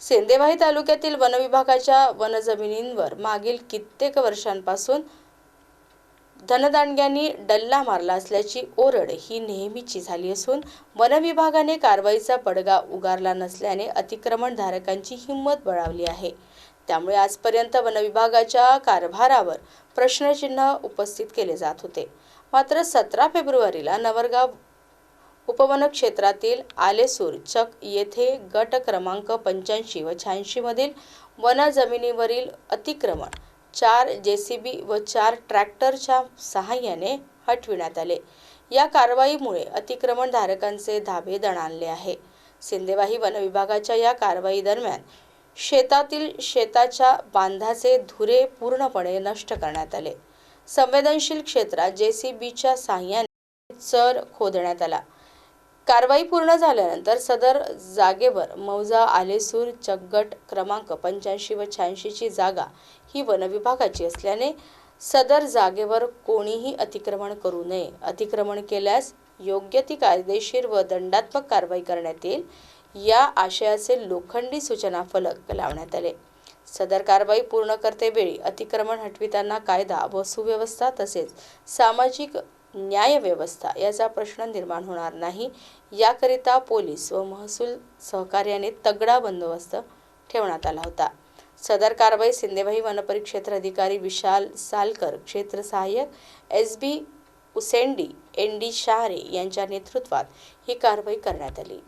सेंदेवाही तालुक्यातील वनविभागाच्या वनजमिनींवर मागील कित्येक वर्षांपासून धनदांडग्यांनी डल्ला मारला असल्याची ओरड ही नेहमीची झाली असून वनविभागाने कारवाईचा पडगा उगारला नसल्याने अतिक्रमणधारकांची हिंमत बळावली आहे. त्यामुळे आजपर्यंत वनविभागाच्या कारभारावर प्रश्नचिन्ह उपस्थित केले जात होते. मात्र सतरा फेब्रुवारीला नवरगाव उपवन क्षेत्रातील आलेसूर चक येथे गट क्रमांक पंच्याऐंशी व शहाऐंशीमधील वन जमिनीवरील अतिक्रमण चार जेसीबी व चार ट्रॅक्टरच्या सहाय्याने हटविण्यात आले. या कारवाईमुळे अतिक्रमणधारकांचे धाबे दणाणले आहे. सिंदेवाही वनविभागाच्या या कारवाई दरम्यान शेतातील शेताच्या बांधाचे धुरे पूर्णपणे नष्ट करण्यात आले. संवेदनशील क्षेत्रात जे सी बीच्या सहाय्याने चर खोदण्यात आला. कारवाई पूर्ण झाल्यानंतर सदर जागेवर मौजा आलेसूर चगट क्रमांक पंच्याऐंशी व शहाऐंशीची जागा ही वनविभागाची असल्याने सदर जागेवर कोणीही अतिक्रमण करू नये. अतिक्रमण केल्यास योग्य ती कायदेशीर व दंडात्मक कारवाई करण्यात येईल या आशयाचे लोखंडी सूचना फलक लावण्यात आले. सदर कारवाई पूर्ण करतेवेळी अतिक्रमण हटविताना कायदा व सुव्यवस्था तसेच सामाजिक न्यायव्यवस्था याचा प्रश्न निर्माण होणार नाही. याकरिता पोलीस व महसूल सहकार्याने तगडा बंदोबस्त ठेवण्यात आला होता. सदर कारवाई सिंदेवाही वनपरिक्षेत्र अधिकारी विशाल सालकर क्षेत्र सहाय्यक S B Usendi N D Shahare यांच्या नेतृत्वात ही कारवाई करण्यात आली.